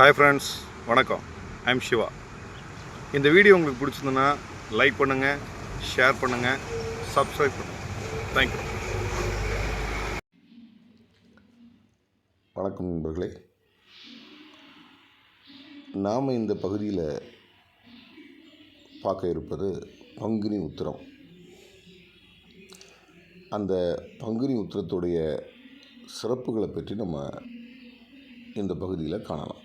Hi friends வணக்கம். I'm Siva இந்த video உங்களுக்கு பிடிச்சிருந்ததுன்னா லைக் பண்ணுங்கள் ஷேர் பண்ணுங்கள் சப்ஸ்கிரைப் பண்ணுங்கள் தேங்க்யூ வணக்கம் நண்பர்களே. நாம் இந்த பகுதியில் பார்க்க இருப்பது பங்குனி உத்திரம். அந்த பங்குனி உத்திரத்துடைய சிறப்புகளை பற்றி நம்ம இந்த பகுதியில் காணலாம்.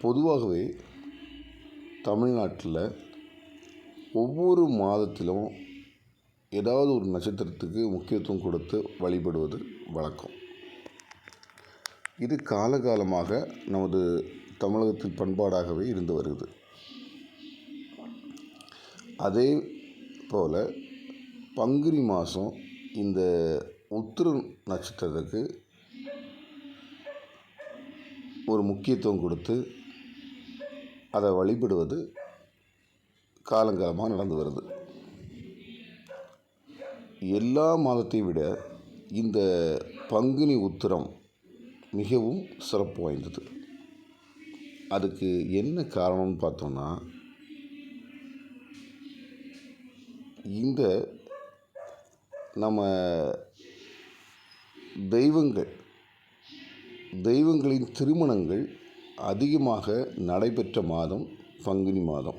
பொதுவாகவே தமிழ்நாட்டில் ஒவ்வொரு மாதத்திலும் ஏதாவது ஒரு நட்சத்திரத்துக்கு முக்கியத்துவம் கொடுத்து வழிபடுவது வழக்கம். இது காலகாலமாக நமது தமிழகத்தின் பண்பாடாகவே இருந்து வருகிறது. அதே போல் பங்குனி மாதம் இந்த உத்திர நட்சத்திரத்துக்கு ஒரு முக்கியத்துவம் கொடுத்து அதை வழிபடுவது காலங்காலமாக நடந்து வருது. எல்லா மாதத்தை விட இந்த பங்குனி உத்திரம் மிகவும் சிறப்பு வாய்ந்தது. அதுக்கு என்ன காரணம்னு பார்த்தோன்னா இந்த நம்ம தெய்வங்கள் தெய்வங்களின் திருமணங்கள் அதிகமாக நடைபெற்ற மாதம் பங்குனி மாதம்.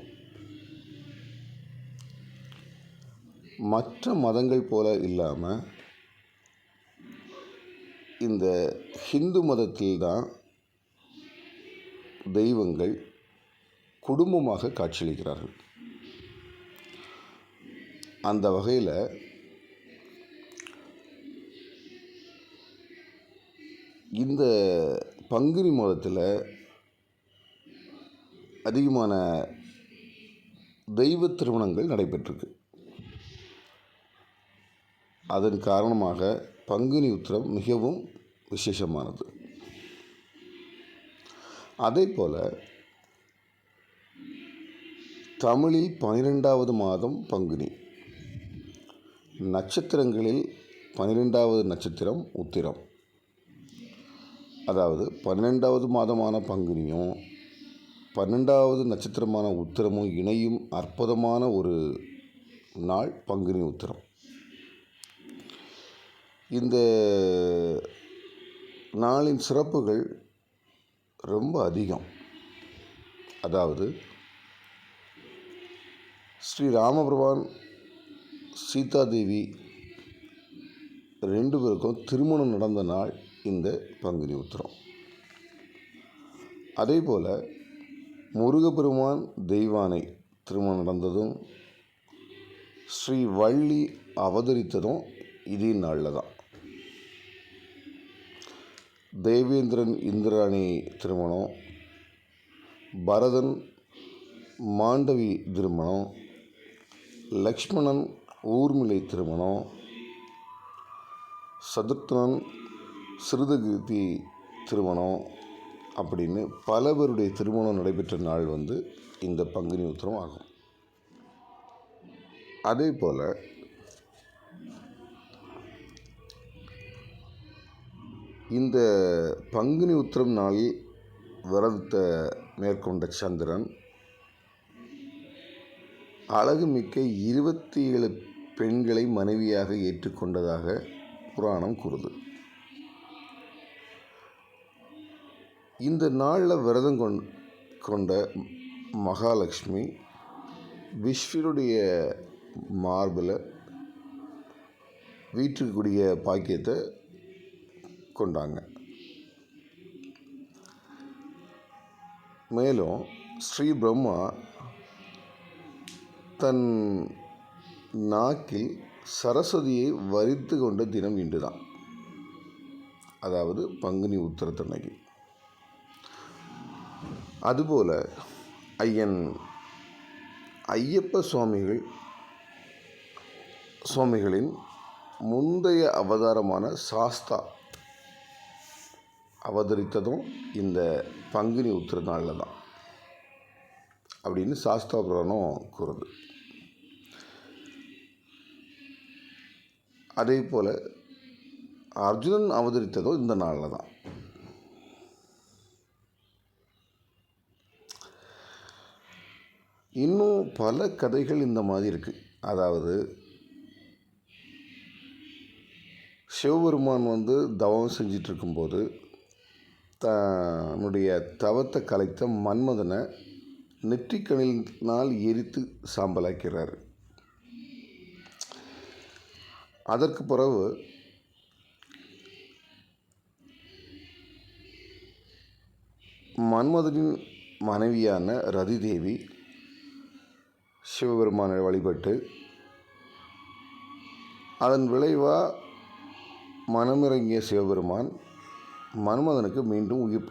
மற்ற மதங்கள் போல இல்லாமல் இந்த ஹிந்து மதத்தில் தான் தெய்வங்கள் குடும்பமாக காட்சியளிக்கிறார்கள். அந்த வகையில் இந்த பங்குனி மாதத்தில் அதிகமான தெய்வ திருமணங்கள் நடைபெற்றிருக்கு. அதன் காரணமாக பங்குனி உத்திரம் மிகவும் விசேஷமானது. அதே போல் தமிழில் பன்னிரெண்டாவது மாதம் பங்குனி. நட்சத்திரங்களில் பன்னிரெண்டாவது நட்சத்திரம் உத்திரம். அதாவது பன்னெண்டாவது மாதமான பங்குனியும் பன்னெண்டாவது நட்சத்திரமான உத்திரமும் இணையும் அற்புதமான ஒரு நாள் பங்குனி உத்திரம். இந்த நாளின் சிறப்புகள் ரொம்ப அதிகம். அதாவது ஸ்ரீ ராமபிரபான் சீதாதேவி ரெண்டு பேருக்கும் திருமணம் நடந்த நாள் இந்த பங்குனி உத்திரம். அதே போல் முருகப்பெருமான் தெய்வானை திருமணம் நடந்ததும் ஸ்ரீ வள்ளி அவதரித்ததும் இதே நாளில் தான். தேவேந்திரன் இந்திராணி திருமணம் பரதன் மாண்டவி திருமணம் லக்ஷ்மணன் ஊர்மிளை திருமணம் சதுர்த்தனன் சிறுதகீர்த்தி திருமணம் அப்படின்னு பல பேருடைய திருமணம் நடைபெற்ற நாள் வந்து இந்த பங்குனி உத்திரம் ஆகும். அதே போல் இந்த பங்குனி உத்திரம் நாளில் விரதத்தை மேற்கொண்ட சந்திரன் அழகுமிக்க இருபத்தி ஏழு பெண்களை மனைவியாக ஏற்றுக்கொண்டதாக புராணம் கூறுது. இந்த நாளில் விரதம் கொண் கொண்ட மகாலட்சுமி விஸ்வருடைய மார்பில் வீட்டுக்குரிய பாக்கியத்தை கொண்டாங்க. மேலும் ஸ்ரீ பிரம்மா தன் நாக்கில் சரஸ்வதியை வரித்து கொண்ட தினம் இன்று தான் அதாவது பங்குனி உத்திரத்தன்னைக்கு. அதுபோல் ஐயன் ஐயப்ப சுவாமிகள் சுவாமிகளின் முந்தைய அவதாரமான சாஸ்தா அவதரித்ததும் இந்த பங்குனி உத்திர நாளில் தான் அப்படின்னு சாஸ்தா புராணம் கூறுது. அதே போல் அர்ஜுனன் அவதரித்ததும் இந்த நாளில் தான். இன்னும் பல கதைகள் இந்த மாதிரி இருக்குது அதாவது சிவபெருமான் வந்து தவம் செஞ்சிட்ருக்கும்போது தன்னுடைய தவத்தை கலைத்த மன்மதனை நெற்றிக்கணினால் எரித்து சாம்பலாக்கிறார். அதற்கு பிறகு மன்மதனின் மனைவியான ரதிதேவி சிவபெருமானை வழிபட்டு அதன் விளைவாக மனமிறங்கிய சிவபெருமான் மன்மதனுக்கு மீண்டும் உயிர்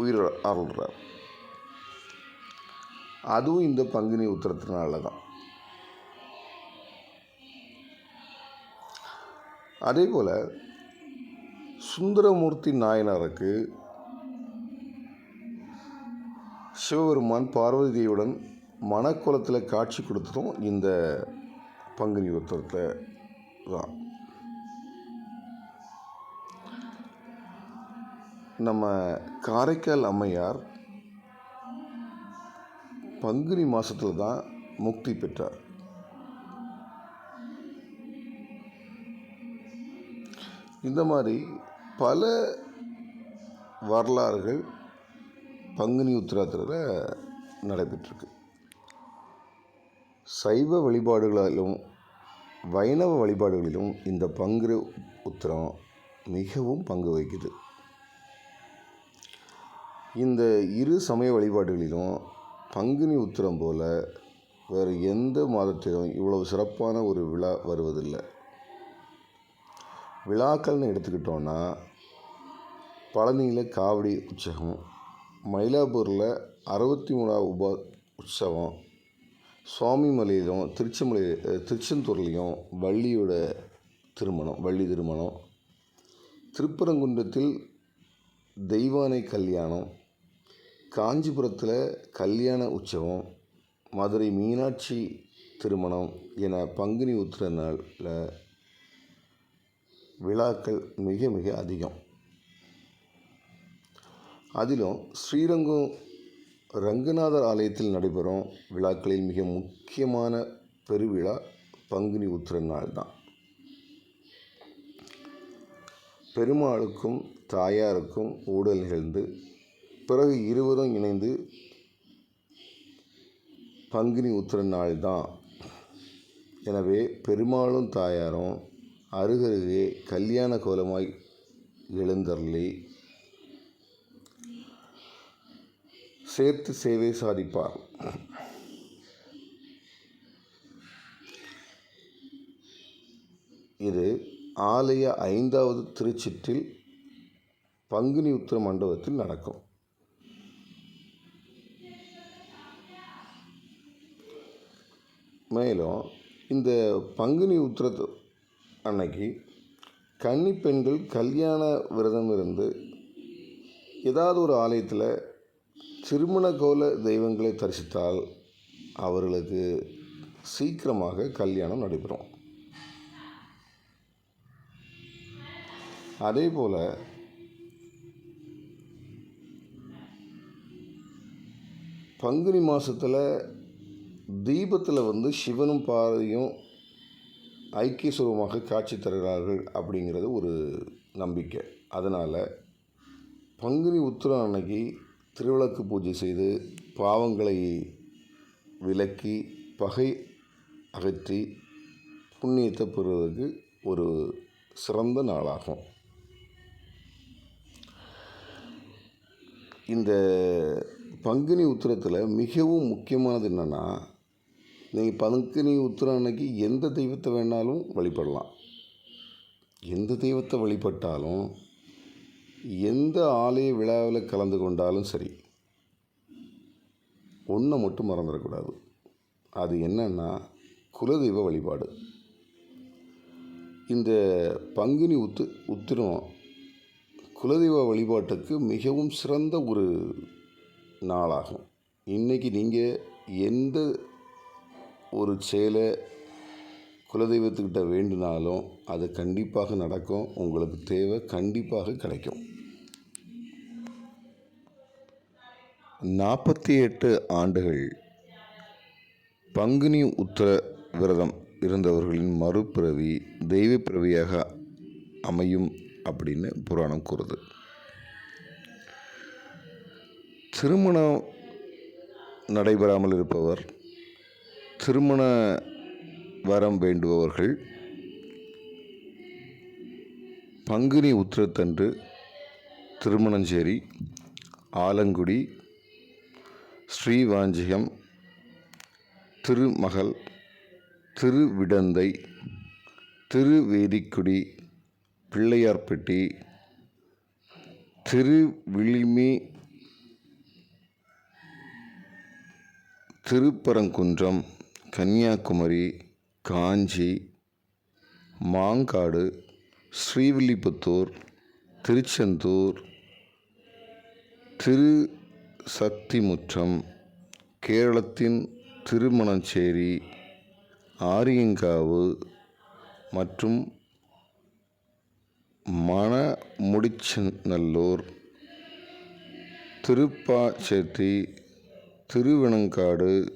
உயிர் அருள்றார். அதுவும் இந்த பங்குனி உத்தரத்தினால தான். அதே போல் சுந்தரமூர்த்தி நாயனாருக்கு சிவபெருமான் பார்வதியுடன் மணக்கோலத்தில் காட்சி கொடுத்ததும் இந்த பங்குனி உத்தரத்தை தான். நம்ம காரைக்கால் அம்மையார் பங்குனி மாதத்தில் தான் முக்தி பெற்றார். இந்த மாதிரி பல வரலாறுகள் பங்குனி உத்திரத்தில் நடைபெற்றிருக்கு. சைவ வழிபாடுகளிலும் வைணவ வழிபாடுகளிலும் இந்த பங்குனி உத்திரம் மிகவும் பங்கு வகிக்குது. இந்த இரு சமய வழிபாடுகளிலும் பங்குனி உத்திரம் போல் வேறு எந்த மாதத்திலும் இவ்வளவு சிறப்பான ஒரு விழா வருவதில்லை. விழாக்கள்னு எடுத்துக்கிட்டோன்னா பழனியில் காவடி உற்சவம் மயிலாப்பூரில் அறுபத்தி மூணாவது உபா உற்சவம் சுவாமிமலையிலும் திருச்செமலை திருச்செந்தூர்லேயும் வள்ளியோட திருமணம் வள்ளி திருமணம். திருப்பரங்குன்றத்தில் தெய்வானை கல்யாணம் காஞ்சிபுரத்தில் கல்யாண உற்சவம் மதுரை மீனாட்சி திருமணம் என பங்குனி உத்திர நாளில் விழாக்கள் மிக மிக அதிகம். அதிலும் ஸ்ரீரங்கம் ரங்கநாதர் ஆலயத்தில் நடைபெறும் விழாக்களில் மிக முக்கியமான பெருவிழா பங்குனி உத்திர நாள் தான். பெருமாளுக்கும் தாயாருக்கும் ஊடல் நிகழ்ந்து பிறகு இருவரும் இணைந்து பங்குனி உத்திர நாள் தான். எனவே பெருமாளும் தாயாரும் அருகருகே கல்யாண கோலமாய் எழுந்தருளி சேர்த்து சேவை சாதிப்பார். இது ஆலய ஐந்தாவது திருச்சிற்றில் பங்குனி உத்திர மண்டபத்தில் நடக்கும். மேலும் இந்த பங்குனி உத்திர அன்னைக்கு கன்னி பெண்கள் கல்யாண விரதம் இருந்து ஏதாவது ஒரு ஆலயத்தில் திருமண கோல தெய்வங்களை தரிசித்தால் அவர்களுக்கு சீக்கிரமாக கல்யாணம் நடைபெறும். அதே போல் பங்குனி மாதத்தில் தீபத்தில் வந்து சிவனும் பாறையும் ஐக்கிய சுரூபமாக காட்சி தருகிறார்கள் அப்படிங்கிறது ஒரு நம்பிக்கை. அதனால் பங்குனி உத்திரம் அன்னைக்கு திருவிளக்கு பூஜை செய்து பாவங்களை விலக்கி பகை அகற்றி புண்ணியத்தை பெறுவதற்கு ஒரு சிறந்த நாளாகும். இந்த பங்குனி உத்திரத்தில் மிகவும் முக்கியமானது என்னென்னா நீங்கள் பங்குனி உத்திரம் அன்னைக்கு எந்த தெய்வத்தை வேணாலும் வழிபடலாம். எந்த தெய்வத்தை வழிபட்டாலும் எந்த ஆலய விழாவில் கலந்து கொண்டாலும் சரி ஒன்றை மட்டும் மறந்துடக்கூடாது. அது என்னன்னா குலதெய்வ வழிபாடு. இந்த பங்குனி உத்து உத்திரம் குலதெய்வ வழிபாட்டுக்கு மிகவும் சிறந்த ஒரு நாளாகும். இன்றைக்கி நீங்கள் எந்த ஒரு செயலை குலதெய்வத்துக்கிட்ட வேண்டினாலும் அது கண்டிப்பாக நடக்கும். உங்களுக்கு தேவை கண்டிப்பாக கிடைக்கும். நாற்பத்தி எட்டு ஆண்டுகள் பங்குனி உத்திர விரதம் இருந்தவர்களின் மறுபிறவி தெய்வ பிறவியாக அமையும் அப்படின்னு புராணம் கூறுது. திருமணம் நடைபெறாமல் இருப்பவர் திருமண வரம் வேண்டுபவர்கள் பங்குனி உத்திரத்தன்று திருமணஞ்சேரி ஆலங்குடி ஸ்ரீவாஞ்சியம் திருமகள் திருவிடந்தை திருவேதிக்குடி பிள்ளையார்பட்டி திருவிளிமி திருப்பரங்குன்றம் கன்னியாகுமரி காஞ்சி மாங்காடு ஸ்ரீவில்லிபுத்தூர் திருச்செந்தூர் திரு சக்திமுற்றம் கேரளத்தின் திருமணச்சேரி ஆரியங்காவு மற்றும் மணமுடிச்சநல்லூர் திருப்பாச்சேத்தி திருவெணங்காடு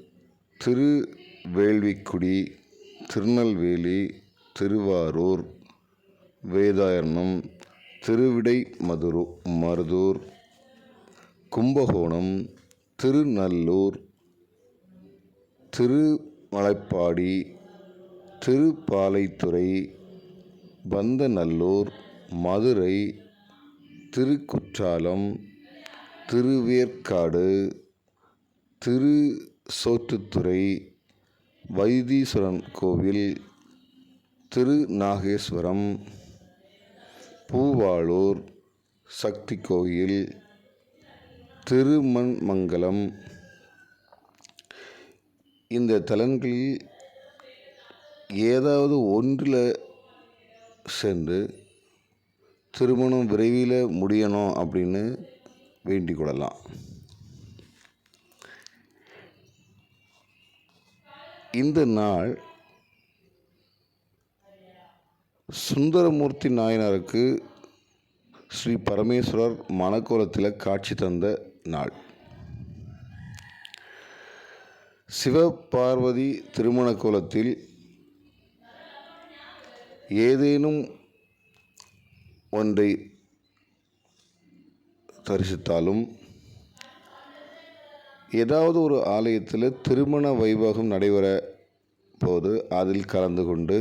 திருவேள்விக்குடி திருநெல்வேலி திருவாரூர் வேதாயர்ணம் திருவிடை மதுரு மருதூர் கும்பகோணம் திருநல்லூர் திருமலைப்பாடி திருப்பாலைத்துறை பந்தநல்லூர் மதுரை திருக்குற்றாலம் திருவேற்காடு திரு சோற்றுத்துறை வைத்தீஸ்வரன் கோவில் திருநாகேஸ்வரம் பூவாளூர் சக்தி கோயில் திருமண்மங்கலம் இந்த தலன்களில் ஏதாவது ஒன்றில் சென்று திருமணம் விரைவில் முடியணும் அப்படின்னு வேண்டிக் கொள்ளலாம். இந்த நாள் சுந்தரமூர்த்தி நாயனாருக்கு ஸ்ரீ பரமேஸ்வரர் மணக்கோலத்தில் காட்சி தந்த நாள். சிவபார்வதி திருமண கோலத்தில் ஏதேனும் ஒன்றை தரிசித்தாலும் ஏதாவது ஒரு ஆலயத்தில் திருமண வைபோகம் நடைபெற போது அதில் கலந்து கொண்டு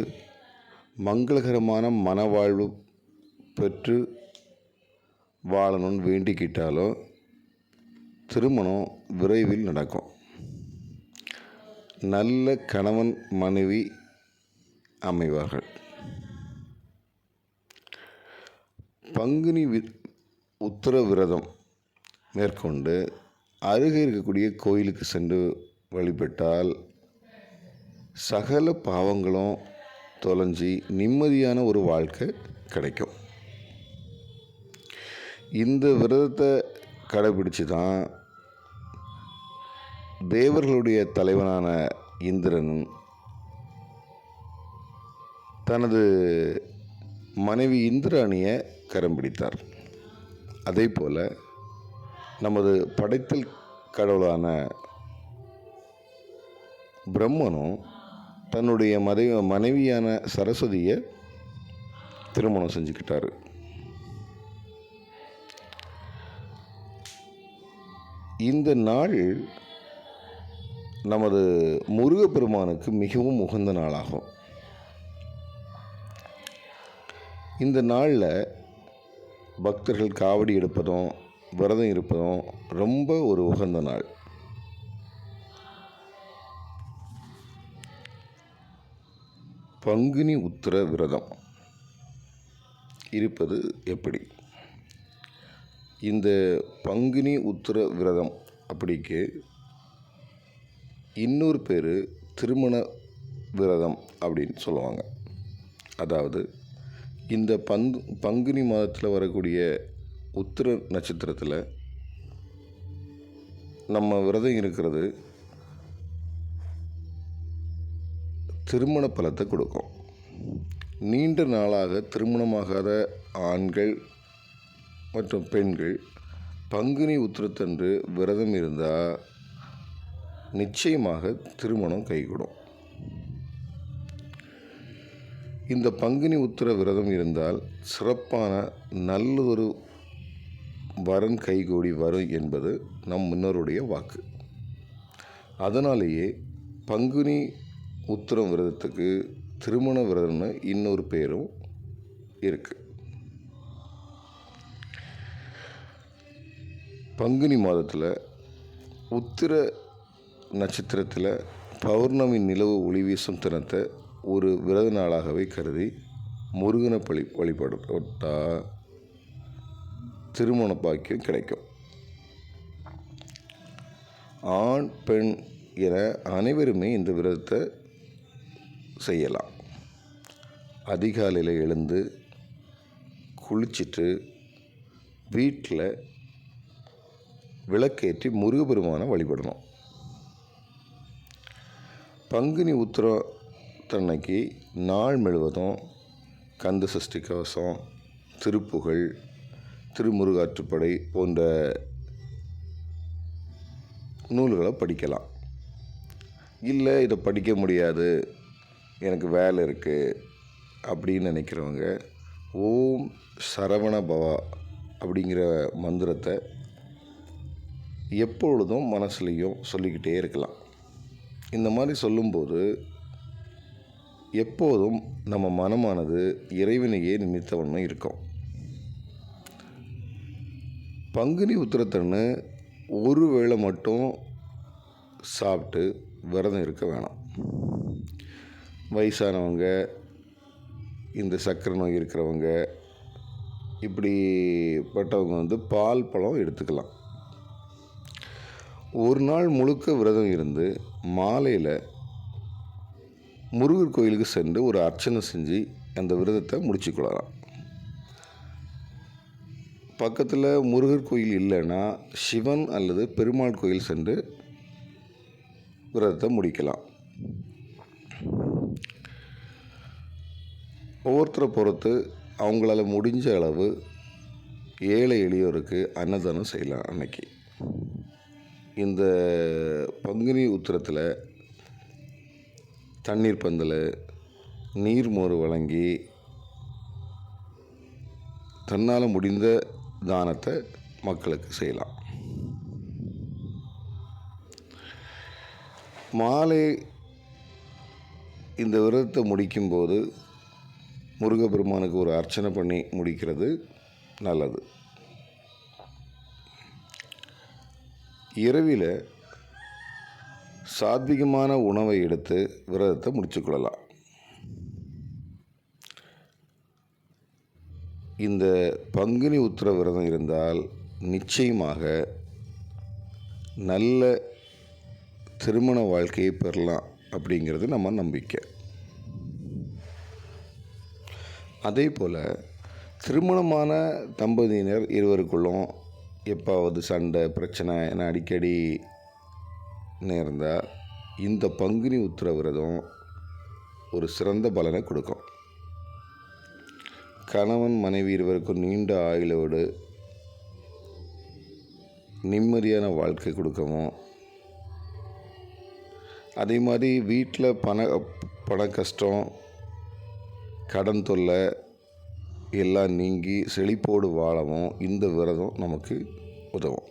மங்களகரமான மனவாழ்வு பெற்று வாழணும்னு வேண்டிக்கிட்டாலும் திருமணம் விரைவில் நடக்கும். நல்ல கணவன் மனைவி அமைவார்கள். பங்குனி வி உத்தர விரதம் மேற்கொண்டு அருகே இருக்கக்கூடிய கோயிலுக்கு சென்று வழிபட்டால் சகல பாவங்களும் தொலைஞ்சி நிம்மதியான ஒரு வாழ்க்கை கிடைக்கும். இந்த விரதத்தை கடைபிடிச்சு தான் தேவர்களுடைய தலைவனான இந்திரன் தனது மனைவி இந்திராணியை கரம் பிடித்தார். அதே போல் நமது படைத்தல் கடவுளான பிரம்மனும் தன்னுடைய மதை மனைவியான சரஸ்வதியை திருமணம் செஞ்சுக்கிட்டாரு. இந்த நாள் நமது முருகப்பெருமானுக்கு மிகவும் உகந்த நாளாகும். இந்த நாளில் பக்தர்கள் காவடி எடுப்பதும் விரதம் இருப்பதும் ரொம்ப ஒரு உகந்த நாள். பங்குனி உத்திர விரதம் இருப்பது எப்படி? இந்த பங்குனி உத்திர விரதம் அப்படிக்கு இன்னொரு பேர் திருமண விரதம் அப்படின்னு சொல்லுவாங்க. அதாவது இந்த பந்து பங்குனி மாதத்தில் வரக்கூடிய உத்திர நட்சத்திரத்தில் நம்ம விரதம் இருக்கிறது திருமண பலத்தை கொடுக்கும். நீண்ட நாளாக திருமணமாகாத ஆண்கள் மற்றும் பெண்கள் பங்குனி உத்திரத்தன்று விரதம் இருந்தால் நிச்சயமாக திருமணம் கைகூடும். இந்த பங்குனி உத்திர விரதம் இருந்தால் சிறப்பான நல்லதொரு வரன் கைகூடி வரும் என்பது நம் முன்னோருடைய வாக்கு. அதனாலேயே பங்குனி உத்திரம் விரதத்துக்கு திருமண விரதம்னு இன்னொரு பேரும் இருக்குது பங்குனி மாதத்தில் உத்திர நட்சத்திரத்தில் பௌர்ணமி நிலவு ஒளி வீசும் தினத்தை ஒரு விரத நாளாகவே கருதி முருகனை பழி வழிபட்டா திருமண பாக்கியம் கிடைக்கும். ஆண் பெண் என அனைவருமே இந்த விரதத்தை செய்யலாம். அதிகாலையில் எழுந்து குளிச்சிட்டு வீட்டில் விளக்கேற்றி முருகபெருமானை வழிபடணும். பங்குனி உத்திரத்தன்னைக்கு நாள் முழுவதும் கந்த சஷ்டி கவசம் திருப்புகழ் திருமுருகாற்றுப்படை போன்ற நூல்களை படிக்கலாம். இல்லை இதை படிக்க முடியாது எனக்கு வேலை இருக்குது அப்படின்னு நினைக்கிறவங்க ஓம் சரவண பவா அப்படிங்கிற மந்திரத்தை எப்பொழுதும் மனசுலையும் சொல்லிக்கிட்டே இருக்கலாம். இந்த மாதிரி சொல்லும்போது எப்போதும் நம்ம மனமானது இறைவனையே நிமித்தவண்ணம் இருக்கும். பங்குனி உத்திரத்தன்னு ஒரு வேளை மட்டும் சாப்பிட்டு விரதம் இருக்க வேணாம். வயசானவங்க இந்த சர்க்கரை நோய் இருக்கிறவங்க இப்படிப்பட்டவங்க வந்து பால் பழம் எடுத்துக்கலாம். ஒரு நாள் முழுக்க விரதம் இருந்து மாலையில் முருகர் கோயிலுக்கு சென்று ஒரு அர்ச்சனை செஞ்சு அந்த விரதத்தை முடிச்சுக்கொள்ளலாம் பக்கத்தில் முருகர் கோயில் இல்லைன்னா சிவன் அல்லது பெருமாள் கோயில் சென்று விரதத்தை முடிக்கலாம். ஒவ்வொருத்தரை பொறுத்து அவங்களால முடிஞ்ச அளவு ஏழை எளியோருக்கு அன்னதானம் செய்யலாம் அன்னைக்கு. இந்த பங்குனி உத்திரத்தில் தண்ணீர் பந்தல் நீர்மோர் வழங்கி தன்னால் முடிந்த தானத்தை மக்களுக்கு செய்யலாம். மாலை இந்த விரதத்தை முடிக்கும்போது முருகப்பெருமானுக்கு ஒரு அர்ச்சனை பண்ணி முடிக்கிறது நல்லது. இரவில் சாத்விகமான உணவை எடுத்து விரதத்தை முடிச்சுக்கொள்ளலாம். இந்த பங்குனி உத்திர விரதம் இருந்தால் நிச்சயமாக நல்ல திருமண வாழ்க்கையை பெறலாம் அப்படிங்கிறது நம்ம நம்பிக்கை. அதே போல் திருமணமான தம்பதியினர் இருவருக்குள்ளும் எப்பாவது சண்டை பிரச்சனை என அடிக்கடி நேர்ந்தால் இந்த பங்குனி உத்திர விரதம் ஒரு சிறந்த பலனை கொடுக்கும். கணவன் மனைவி இருவருக்கும் நீண்ட ஆயுளோடு நிம்மதியான வாழ்க்கை கொடுக்கவும் அதே மாதிரி வீட்டில் பண பண கஷ்டம் கடன் தொல்லை எல்லாம் நீங்கி செழிப்போடு வாழவும் இந்த விரதம் நமக்கு உதவும்.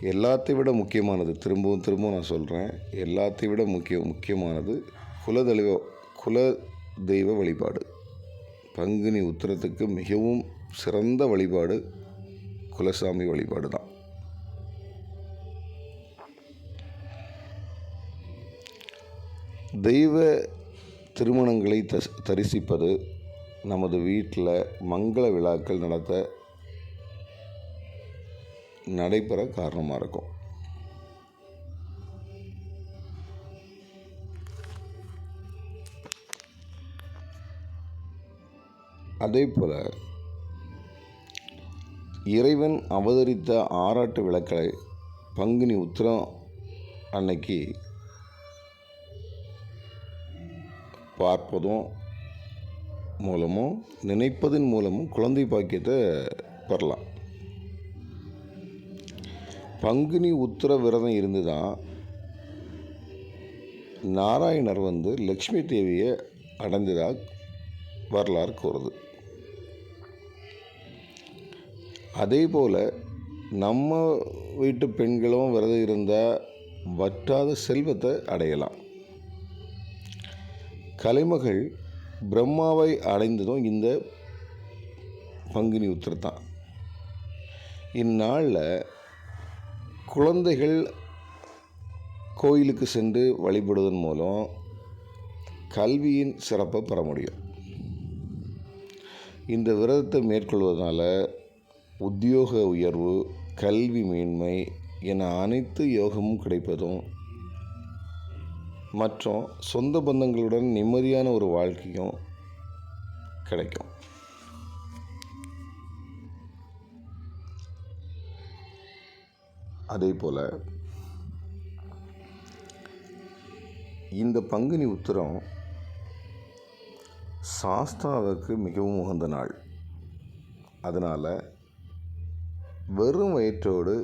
எல்லாத்தை விட முக்கியமானது திரும்பவும் திரும்பவும் நான் சொல்கிறேன் எல்லாத்தை விட முக்கிய முக்கியமானது குலதெய்வ குல தெய்வ வழிபாடு. பங்குனி உத்திரத்துக்கு மிகவும் சிறந்த வழிபாடு குலசாமி வழிபாடு தான். தெய்வ திருமணங்களை தஸ் தரிசிப்பது நமது வீட்டில் மங்கள விழாக்கள் நடத்த நடைபெற காரணமாக இருக்கும். அதே போல் இறைவன் அவதரித்த ஆராட்டு விளக்களை பங்குனி உத்திரம் அன்னைக்கு பார்ப்பதும் மூலமும் நினைப்பதன் மூலமும் குழந்தை பாக்கியத்தை பெறலாம். பங்குனி உத்தர விரதம் இருந்து தான் நாராயணர் வந்து லக்ஷ்மி தேவியை அடைந்ததாக வரலாறு கூறுது. அதே போல் நம்ம வீட்டு பெண்களும் விரதம் இருந்தால் வற்றாத செல்வத்தை அடையலாம். கலைமகள் பிரம்மாவை அடைந்ததும் இந்த பங்குனி உத்திரத்தான் இந்நாளில் குழந்தைகள் கோயிலுக்கு சென்று வழிபடுவதன் மூலம் கல்வியின் சிறப்பை பெற முடியும். இந்த விரதத்தை மேற்கொள்வதனால உத்தியோக உயர்வு கல்வி மேன்மை என அனைத்து யோகமும் கிடைப்பதும் மற்றும் சொந்த பந்தங்களுடன் நிம்மதியான ஒரு வாழ்க்கையும் கிடைக்கும். அதே போல் இந்த பங்குனி உத்திரம் சாஸ்தாவுக்கு மிகவும் உகந்த நாள். அதனால் வெறும் வயிற்றோடு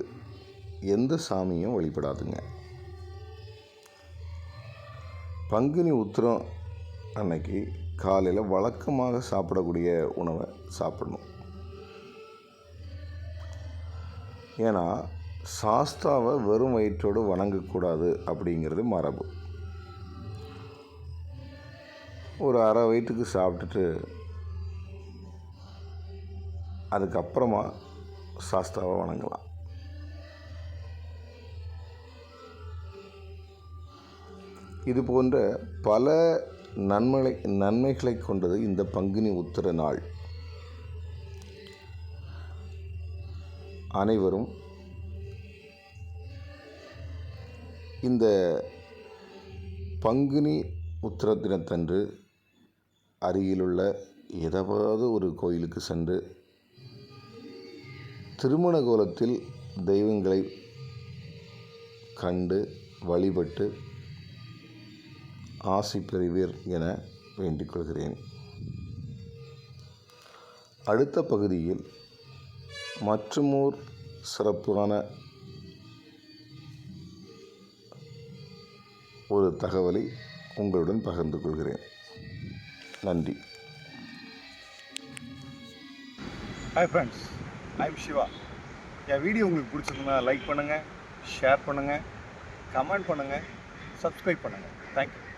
எந்த சாமியும் வழிபடாதுங்க. பங்குனி உத்திரம் அன்னைக்கு காலையில் வழக்கமாக சாப்பிடக்கூடிய உணவை சாப்பிடணும். ஏன்னா சாஸ்தாவை வெறும் வயிற்றோடு வணங்கக்கூடாது அப்படிங்கிறது மரபு. ஒரு அரை வயிற்றுக்கு சாப்பிட்டுட்டு அதுக்கப்புறமா சாஸ்தாவை வணங்கலாம். இது போன்ற பல நன்மை நன்மைகளை கொண்டது இந்த பங்குனி உத்திர நாள். அனைவரும் இந்த பங்குனி உத்திர தினத்தன்று அருகிலுள்ள ஏதாவது ஒரு கோயிலுக்கு சென்று திருமண கோலத்தில் தெய்வங்களை கண்டு வழிபட்டு ஆசி பெறுவீர் என வேண்டிக் கொள்கிறேன் அடுத்த பகுதியில் மற்றுமோர் சிறப்பான ஒரு தகவலை உங்களுடன் பகிர்ந்து கொள்கிறேன். நன்றி. ஹாய் ஃப்ரெண்ட்ஸ் ஐம் சிவா என் வீடியோ உங்களுக்கு பிடிச்சிருந்தா லைக் பண்ணுங்கள் ஷேர் பண்ணுங்கள் கமெண்ட் பண்ணுங்கள் சப்ஸ்கிரைப் பண்ணுங்கள் தேங்க்யூ